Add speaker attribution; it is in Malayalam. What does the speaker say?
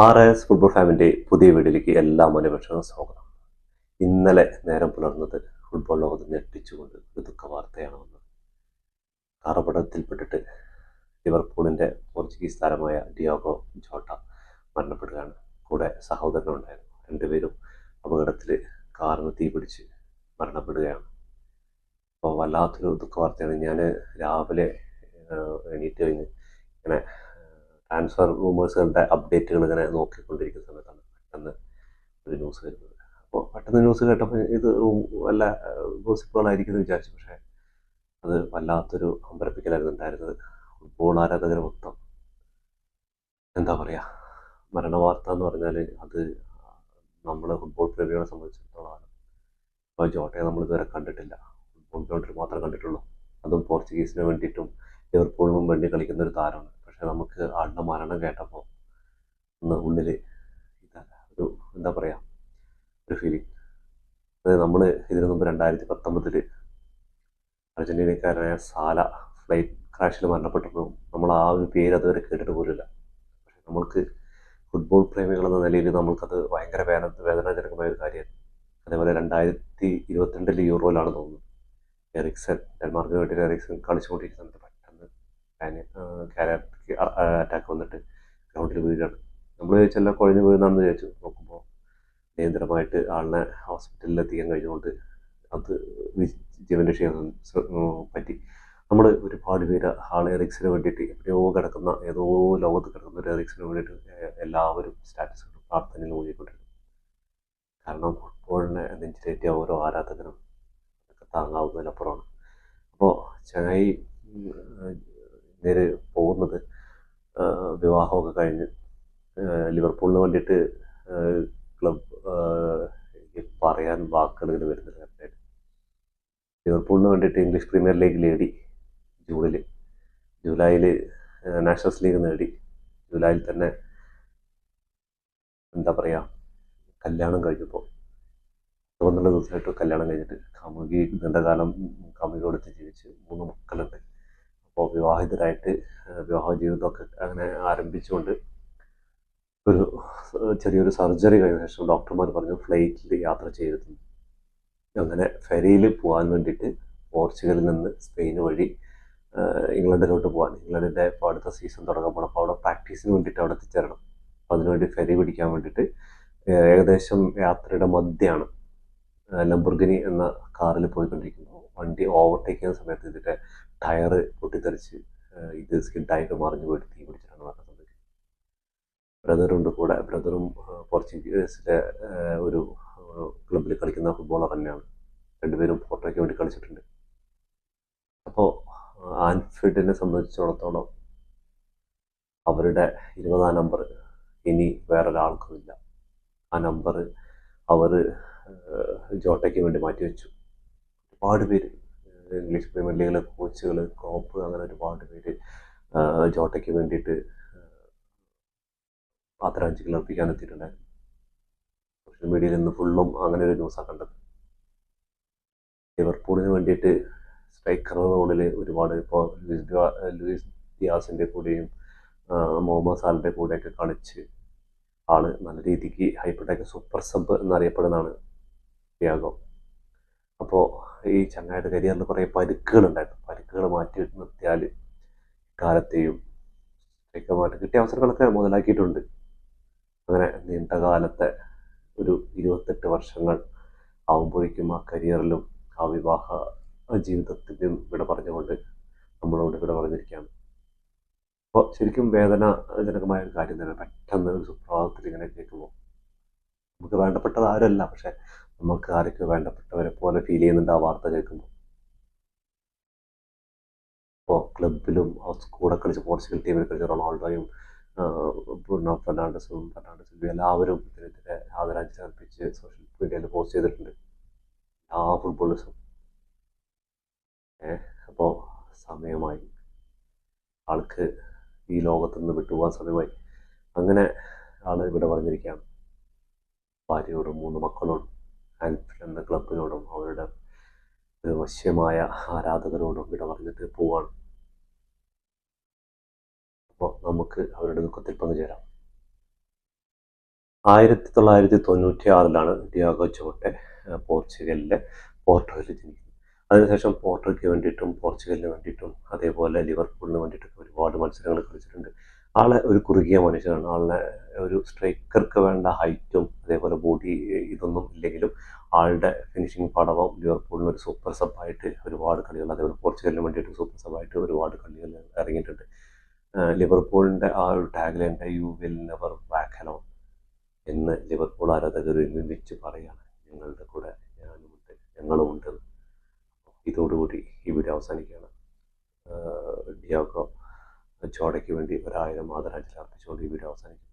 Speaker 1: ആർ എസ് ഫുട്ബോൾ ഫാമിന്റെ പുതിയ വീഡിയോയിലേക്ക് എല്ലാ മനുഷ്യർക്കും സ്വാഗതം. ഇന്നലെ നേരം പുലർന്നത് ഫുട്ബോൾ ലോകത്ത് ഞെട്ടിച്ചുകൊണ്ട് ഒരു ദുഃഖ വാർത്തയാണ് വന്നത്. കറപടത്തിൽപ്പെട്ടിട്ട് ലിവർപൂളിന്റെ പോർച്ചുഗീസ് താരമായ ഡിയോഗോ ജോട്ട മരണപ്പെടുകയാണ്. കൂടെ സഹോദരനുണ്ടായിരുന്നു രണ്ടുപേരും അപകടത്തിൽ കാറിന് തീ പിടിച്ച് മരണപ്പെടുകയാണ്. അപ്പോൾ വല്ലാത്തൊരു ദുഃഖ വാർത്തയാണ്. ഞാൻ രാവിലെ എണീറ്റ് കഴിഞ്ഞ് ഇങ്ങനെ ട്രാൻസ്ഫർ റൂമേഴ്സുകളുടെ അപ്ഡേറ്റുകൾ ഇങ്ങനെ നോക്കിക്കൊണ്ടിരിക്കുന്ന സമയത്താണ് പെട്ടെന്ന് ഒരു ന്യൂസ് വരുന്നത്. അപ്പോൾ പെട്ടെന്ന് ന്യൂസ് കേട്ടപ്പോൾ ഇത് വല്ല ഗോസിപ്പുകളായിരിക്കും എന്ന് വിചാരിച്ചു. പക്ഷേ അത് വല്ലാത്തൊരു അമ്പരപ്പിക്കലായിരുന്നു ഉണ്ടായിരുന്നത്. ഫുട്ബോൾ ആരാധകർ മൊത്തം എന്താ പറയുക മരണവാർത്ത എന്ന് പറഞ്ഞാൽ അത് നമ്മൾ ഫുട്ബോൾ പ്രേമികളെ സംബന്ധിച്ചിടത്തോളം ഇപ്പോൾ ജോട്ടയെ നമ്മൾ ഇതുവരെ കണ്ടിട്ടില്ല. ഫുട്ബോൾ ഗ്രൗണ്ടിൽ മാത്രമേ കണ്ടിട്ടുള്ളൂ. അതും പോർച്ചുഗീസിന് വേണ്ടിയിട്ടും ലിവർപൂളിനും വേണ്ടി കളിക്കുന്ന ഒരു താരമാണ്. പക്ഷെ നമുക്ക് ആളുടെ മരണം കേട്ടപ്പോൾ ഒന്ന് ഉള്ളിൽ ഒരു എന്താ പറയുക ഒരു ഫീലിംഗ് അതായത് നമ്മൾ ഇതിനു മുമ്പ് രണ്ടായിരത്തി പത്തൊമ്പതിൽ അർജന്റീനക്കാരനായ സാല ഫ്ലൈറ്റ് ക്രാഷിൽ മരണപ്പെട്ടപ്പോൾ നമ്മൾ ആ ഒരു പേര് അതുവരെ കേട്ടിട്ട് പോലുമില്ല. പക്ഷെ നമ്മൾക്ക് ഫുട്ബോൾ പ്രേമികൾ എന്ന നിലയിൽ നമ്മൾക്കത് ഭയങ്കര വേദന വേദനാജനകമായ ഒരു കാര്യമാണ് അതേപോലെ രണ്ടായിരത്തി ഇരുപത്തിരണ്ടിൽ യൂറോയിലാണ് തോന്നുന്നത്. എറിക്സൺ ഡെൻമാർക്കിന് വേണ്ടി എറിക്സൺ കളിച്ചുകൊണ്ടിരിക്കുന്ന പെട്ടെന്ന് അറ്റാക്ക് വന്നിട്ട് ഗ്രൗണ്ടിൽ വീഴാണ്. നമ്മൾ ചോദിച്ചല്ല കുഴഞ്ഞു വീഴുന്നാന്ന് വിചാരിച്ചു. നോക്കുമ്പോൾ നിയന്ത്രണമായിട്ട് ആളിനെ ഹോസ്പിറ്റലിൽ എത്തിക്കാൻ കഴിഞ്ഞുകൊണ്ട് അത് ജീവന്റെ ഉം, പറ്റി. നമ്മൾ ഒരുപാട് പേര് ആളെ റിക്സിന് വേണ്ടിയിട്ട് എവിടെയോ കിടക്കുന്ന ഏതോ ലോകത്ത് കിടക്കുന്ന ഒരു റിക്സിന് വേണ്ടിയിട്ട് എല്ലാവരും സ്റ്റാറ്റസുകളും പ്രാർത്ഥനയിൽ ഓടിക്കൊണ്ടിരുന്നു കാരണം ഫുട്ബോളിനെ നെഞ്ചിലേറ്റിയ ഓരോ ആരാധകരും ഒക്കെ താങ്ങാവുന്നതിനപ്പുറമാണ്. അപ്പോൾ ചങ്ങായി നേരെ പോകുന്നത്. വിവാഹമൊക്കെ കഴിഞ്ഞ് ലിവർപൂളിന് വേണ്ടിയിട്ട് ക്ലബ് പറയാൻ വാക്കുകൾ ഇങ്ങനെ വരുന്നില്ല കറക്റ്റായിട്ട്. ലിവർപൂളിന് വേണ്ടിയിട്ട് ഇംഗ്ലീഷ് പ്രീമിയർ ലീഗ് നേടി ജൂണിൽ ജൂലൈയിൽ നാഷണൽസ് ലീഗ് നേടി. ജൂലൈയിൽ തന്നെ എന്താ പറയുക കല്യാണം കഴിഞ്ഞപ്പോൾ പന്ത്രണ്ട് ദിവസമായിട്ട് കല്യാണം കഴിഞ്ഞിട്ട്. കാമുകി നീണ്ടകാലം കാമുകി കൊടുത്ത് ജീവിച്ച് മൂന്ന് മക്കളുണ്ട്. അപ്പോൾ വിവാഹിതരായിട്ട് വിവാഹ ജീവിതമൊക്കെ അങ്ങനെ ആരംഭിച്ചുകൊണ്ട് ഒരു ചെറിയൊരു സർജറി കഴിഞ്ഞ ശേഷം ഡോക്ടർമാർ പറഞ്ഞു ഫ്ലൈറ്റിൽ യാത്ര ചെയ്തിരുന്നു അങ്ങനെ ഫെറിയിൽ പോകാൻ വേണ്ടിയിട്ട് പോർച്ചുഗലിൽ നിന്ന് സ്പെയിൻ വഴി ഇംഗ്ലണ്ടിലോട്ട് പോകാൻ ഇംഗ്ലണ്ടിന്റെ ഇപ്പോൾ അടുത്ത സീസൺ തുടങ്ങുമ്പോൾ അപ്പോൾ അവിടെ പ്രാക്ടീസിന് വേണ്ടിയിട്ട് അവിടെ എത്തിച്ചേരണം. അപ്പോൾ അതിനുവേണ്ടി ഫെറി പിടിക്കാൻ വേണ്ടിയിട്ട് ഏകദേശം യാത്രയുടെ മധ്യയാണ് ലംബുർഗിനി എന്ന കാറിൽ പോയിക്കൊണ്ടിരിക്കുന്നു. വണ്ടി ഓവർടേക്ക് ചെയ്യുന്ന സമയത്ത് ഇതിന്റെ ടയറ് പൊട്ടിത്തെറിച്ച് ഇത് സ്കിഡായിട്ട് മറിഞ്ഞു പോയിട്ട് തീ പിടിച്ചിട്ടാണ് മരണം സംഭവിച്ചത്. ബ്രദറുണ്ട് കൂടെ. ബ്രദറും പോർച്ചുഗീസിലെ ഒരു ക്ലബിൽ കളിക്കുന്ന ഫുട്ബോളർ തന്നെയാണ്. രണ്ടുപേരും പോർട്ടോയ്ക്ക് വേണ്ടി കളിച്ചിട്ടുണ്ട്. അപ്പോൾ ആൻഫീൽഡിനെ സംബന്ധിച്ചിടത്തോളം അവരുടെ ഇരുപതാം നമ്പർ ഇനി വേറൊരാൾക്കുമില്ല. ആ നമ്പർ അവർ ജോട്ടയ്ക്ക് വേണ്ടി മാറ്റിവെച്ചു. ഒരുപാട് പേര് ഇംഗ്ലീഷ് പ്രീമിയർ ലീഗിലെ കോച്ചുകൾ ക്ലോപ്പ് അങ്ങനെ ഒരുപാട് പേര് ജോട്ടയ്ക്ക് വേണ്ടിയിട്ട് പാത്രാഞ്ചികൾ അർപ്പിക്കാൻ എത്തിയിട്ടുണ്ടായിരുന്നു. സോഷ്യൽ മീഡിയയിൽ നിന്ന് ഫുള്ളും അങ്ങനെ ഒരു ന്യൂസാണ് കണ്ടത്. ലിവർപൂളിന് വേണ്ടിയിട്ട് സ്ട്രൈക്കർ റോളിൽ ഒരുപാട് ഇപ്പോൾ ലൂയിസ് ലൂയിസ് ഡിയാസിന്റെ കൂടെയും മുഹമ്മദ് സാലിന്റെ കൂടെയൊക്കെ കളിച്ച് ആൾ നല്ല രീതിക്ക് ഹൈപ്പർട്ടേക്ക് സൂപ്പർ സബ് എന്നറിയപ്പെടുന്നതാണ് ഡിയാഗോ. അപ്പോൾ ഈ ചങ്ങായിട്ട് കരിയറിൽ കുറേ പരുക്കുകളുണ്ടായിരുന്നു പരുക്കുകൾ മാറ്റി നിർത്തിയാൽ കാലത്തെയും സ്ട്രൈക്കർമാർക്ക് കിട്ടിയ അവസരങ്ങളൊക്കെ മുതലാക്കിയിട്ടുണ്ട്. അങ്ങനെ നീണ്ട കാലത്തെ ഒരു ഇരുപത്തെട്ട് വർഷങ്ങൾ ആകുമ്പോഴേക്കും ആ കരിയറിലും ആ വിവാഹ ജീവിതത്തിലും വിട പറഞ്ഞുകൊണ്ട് നമ്മളോട് വിട പറഞ്ഞിരിക്കുകയാണ്. അപ്പോൾ ശരിക്കും വേദനാജനകമായ ഒരു കാര്യം തന്നെ. പെട്ടെന്ന് ഒരു സുപ്രഭാതത്തിൽ ഇങ്ങനെ കേൾക്കുമ്പോൾ നമുക്ക് വേണ്ടപ്പെട്ടത് ആരല്ല പക്ഷെ നമുക്ക് ആരൊക്കെ വേണ്ടപ്പെട്ടവരെ പോലെ ഫീൽ ചെയ്യുന്നുണ്ട് ആ വാർത്ത കേൾക്കുമ്പോൾ ഇപ്പോൾ ക്ലബിലും കൂടെ കളിച്ച പോർച്ചുഗൽ ടീമിൽ കളിച്ച റൊണാൾഡോയും ബ്രൂണോ ഫെർണാണ്ടസും ഫെർണാണ്ടസും എല്ലാവരും ഇതിനെതിരെ ആദരാഞ്ജലി അർപ്പിച്ച് സോഷ്യൽ മീഡിയയിൽ പോസ്റ്റ് ചെയ്തിട്ടുണ്ട്. ആ ഫുട്ബോളേഴ്സും അപ്പോൾ സമയമായി. ആൾക്ക് ഈ ലോകത്തു നിന്ന് വിട്ടുപോകാൻ സമയമായി. അങ്ങനെ ആൾ ഇവിടെ പറഞ്ഞിരിക്കുകയാണ്. ഭാര്യയോടും മൂന്ന് മക്കളോടും. ആൻഫിൽ എന്ന ക്ലബിനോടും അവരുടെ വശ്യമായ ആരാധകരോടും ഇവിടെ പറഞ്ഞിട്ട് പോവാണ്. അപ്പോൾ നമുക്ക് അവരുടെ ദുഃഖത്തിൽ പങ്കുചേരാം. ആയിരത്തി തൊള്ളായിരത്തി തൊണ്ണൂറ്റി ആറിലാണ് ഡിയാഗോ ചോട്ടെ പോർച്ചുഗലിലെ പോർട്ടോയിൽ ജനിക്കുന്നത്. അതിനുശേഷം പോർട്ടോയ്ക്ക് വേണ്ടിയിട്ടും പോർച്ചുഗലിന് വേണ്ടിയിട്ടും അതേപോലെ ലിവർപൂളിന് വേണ്ടിയിട്ടൊക്കെ ഒരുപാട് മത്സരങ്ങൾ കളിച്ചിട്ടുണ്ട്. ആളെ ഒരു കുറുകിയ മനുഷ്യനാണ്. ആളെ ഒരു സ്ട്രൈക്കർക്ക് വേണ്ട ഹൈറ്റും അതേപോലെ ബോഡി ഇതൊന്നും ഇല്ലെങ്കിലും ആളുടെ ഫിനിഷിംഗ് പടവും ലിവർപൂളിന് ഒരു സൂപ്പർ സബായിട്ട് ഒരുപാട് കളികൾ അതേപോലെ പോർച്ചുഗലിന് വേണ്ടിയിട്ട് സൂപ്പർ സബായിട്ട് ഒരുപാട് കളികൾ ഇറങ്ങിയിട്ടുണ്ട്. ലിവർപൂളിന്റെ ആ ഒരു ടാഗ്ലൈന്റെ you will never walk alone എന്ന് ലിവർപൂൾ ആരാധകർ ഒരുമിച്ച് പറയുകയാണ് ഞങ്ങളുടെ കൂടെ ഞാനുമുണ്ട് ഞങ്ങളുമുണ്ട് ഇതോടുകൂടി ഈ വീഡിയോ അവസാനിക്കുകയാണ്. ഡിയാഗോ ജോഡയ്ക്ക് വേണ്ടി ഒരായിരം ആദരാഞ്ജലി അർപ്പിച്ചുകൊണ്ട് ഈ വീഡിയോ അവസാനിക്കുന്നു.